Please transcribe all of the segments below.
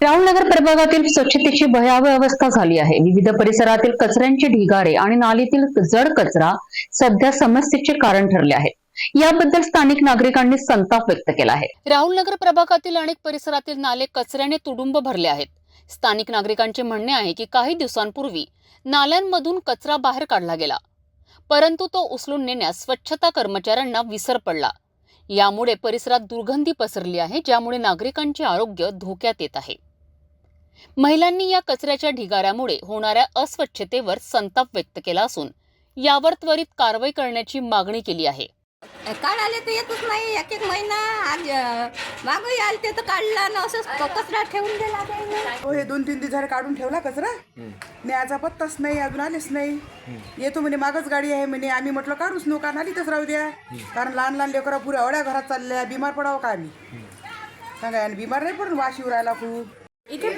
राहुलनगर प्रभागातील स्वच्छतेची भयावह अवस्था झाली आहे. विविध परिसरातील कचऱ्यांचे ढिगारे आणि नालीतील जड कचरा सध्या समस्येचे कारण ठरले आहे. याबद्दल स्थानिक नागरिकांनी संताप व्यक्त केला आहे. राहुलनगर प्रभागातील अनेक परिसरातील नाले कचऱ्याने तुडुंब भरले आहेत. स्थानिक नागरिकांचे म्हणणे आहे की काही दिवसांपूर्वी नाल्यांमधून कचरा बाहेर काढला गेला. परंतु तो उचलून नेण्यास स्वच्छता कर्मचाऱ्यांना विसर पडला. यामुळे परिसरात दुर्गंधी पसरली आहे ज्यामुळे नागरिकांचे आरोग्य धोक्यात येत आहे. महिलांनी या कचऱ्याच्या ढिगाऱ्यामुळे होणाऱ्या अस्वच्छतेवर संताप व्यक्त केला असून यावर त्वरित कारवाई करण्याची मागणी केली आहे. काल आले तर येतच नाही. एक एक महिना आज मागही आलते तर काढला ना असंच क- कचरा ठेवून दिला. हो हे दोन तीन दिवस काढून ठेवला कचरा. न्यायचा पत्ताच नाही अजून आलेच नाही. येतो म्हणे मागच गाडी आहे म्हणे. आम्ही म्हटलं काढूच नका नालीतच राहू द्या. कारण लहान लहान लेकरं पुऱ्या एवढ्या घरात चालल्या बिमार पडावं का आम्ही? सांगा आणि बिमार नाही पडून वाश येऊ राहिला खूप. इथे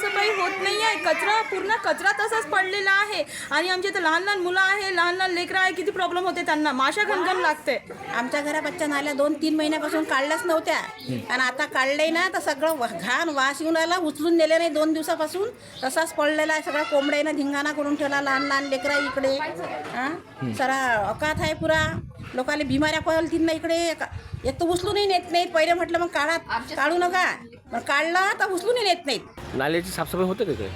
साफसफाई होत नाही आहे. कचरा पूर्ण कचरा तसाच पडलेला आहे. आणि आमच्या इथे लहान लहान मुलं आहे लहान लहान लेकरं आहे किती प्रॉब्लेम होते त्यांना. माशा घनघन लागते. आमच्या घरापासच्या नाल्या दोन तीन महिन्यापासून काढल्याच नव्हत्या. आणि आता काढले ना तर सगळं वा- घाण वास येऊन आला उचलून नेले नाही दोन दिवसापासून. तसाच पडलेला आहे सगळा कोंबड्यानं धिंगाणा करून ठेवला लहान लहान लेकरा इकडे. हां? सरा अकात आहे पुरा. लोकाले बिमाऱ्या पळतील ना इकडे. का- एक तर उचलूनही नेत नाहीत. पहिले म्हटलं मग काढा काढू नका. मग काढला तर उचलूनही नेत नाहीत. नाल्याची साफसफाई होते का काय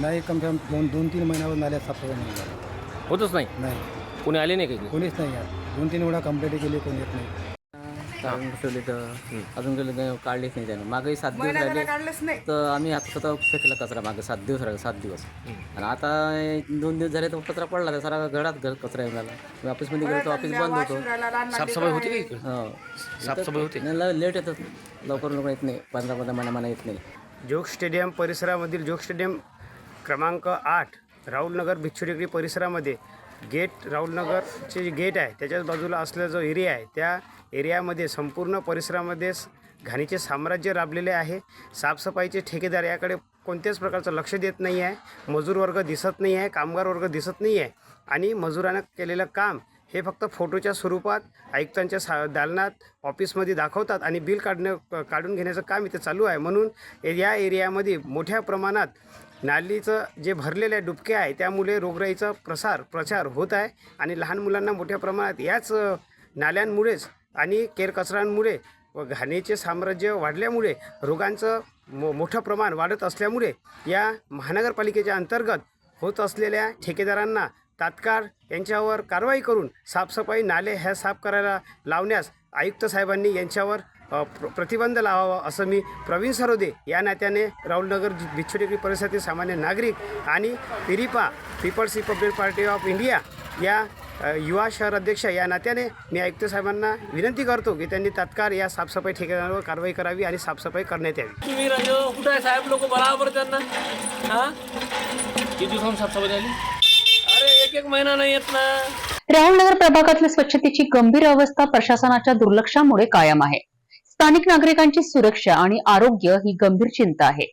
नाही कम से कम दोन दोन तीन महिन्यावर नाल्यात साफसफाई नाही झाली. होतच नाही? नाही. कोणी आले नाही काही कोणीच नाही यार दोन तीन वेळा कंप्लेंट केली कोणी येत नाही. काढून ठेवले तर अजून गेले तर काढलेच नाही त्याने. मागही सात दिवस राहिले तर आम्ही आता स्वतः फेकला कचरा मागे सात दिवस राहिले सात दिवस. आणि आता दोन दिवस झाले तर कचरा पडला तर सारा घरात घर कचरा येऊन राहिला. मी ऑफिसमध्ये गेलो तर ऑफिस बंद होतो. साफसफाई होती हो. साफसफाई होते? लेट येतात लवकर लवकर येत नाही. पंधरा पंधरा महिना महिना येत नाही. जोग स्टेडियम परिसरामधील जोग स्टेडियम क्रमांक आठ राहुलनगर भिक्षुटेकडी परिसरामध्ये गेट राहुलनगरचे जे गेट आहे त्याच्याच बाजूला असलेला जो एरिया आहे त्या एरियामध्ये संपूर्ण परिसरामध्ये घाणीचे साम्राज्य राबलेले आहे. साफसफाईचे ठेकेदार याकडे कोणत्याच प्रकारचं लक्ष देत नाही आहे. मजूर वर्ग दिसत नाही आहे कामगार वर्ग दिसत नाही आहे आणि मजुरानं केलेलं काम हे फक्त फोटोच्या स्वरूपात आयुक्तांच्या सा दालनात ऑफिसमध्ये दाखवतात आणि बिल काढणं काढून घेण्याचं काम इथे चालू आहे. म्हणून या एरियामध्ये मोठ्या प्रमाणात नालीचं जे भरलेले डुबके आहे त्यामुळे रोगराईचा प्रसार प्रचार होत आहे आणि लहान मुलांना मोठ्या प्रमाणात याच नाल्यांमुळेच आणि केरकचऱ्यांमुळे व घाणीचे साम्राज्य वाढल्यामुळे रोगांचं मो मोठं प्रमाण वाढत असल्यामुळे या महानगरपालिकेच्या अंतर्गत होत असलेल्या ठेकेदारांना तात्काळ यांच्यावर कारवाई करून साफसफाई नाले ह्या साफ करायला लावण्यास आयुक्त साहेबांनी यांच्यावर प्र प्रतिबंध लावावा असं मी प्रवीण सरोदे या नात्याने राहुलनगर भिक्षुटेकडी परिसरातील सामान्य नागरिक आणि Piripa People's Republic Party of India या युवा शहर अध्यक्ष या नात्याने मी आयुक्त साहेबांना विनंती करतो की त्यांनी तात्काळ या साफसफाई ठेकेदारावर कारवाई करावी आणि साफसफाई करण्यात यावी. तुम्ही राजो कुठं आहे साहेब? लोक बराबर त्यांना. हा? किती दिवसांनी साफसफाई झाली? अरे एक एक महिना नाही येत ना. राहुलनगर प्रभागातील स्वच्छतेची गंभीर अवस्था प्रशासनाच्या दुर्लक्षामुळे कायम आहे. स्थानिक नागरिकांची सुरक्षा आणि आरोग्य ही गंभीर चिंता आहे.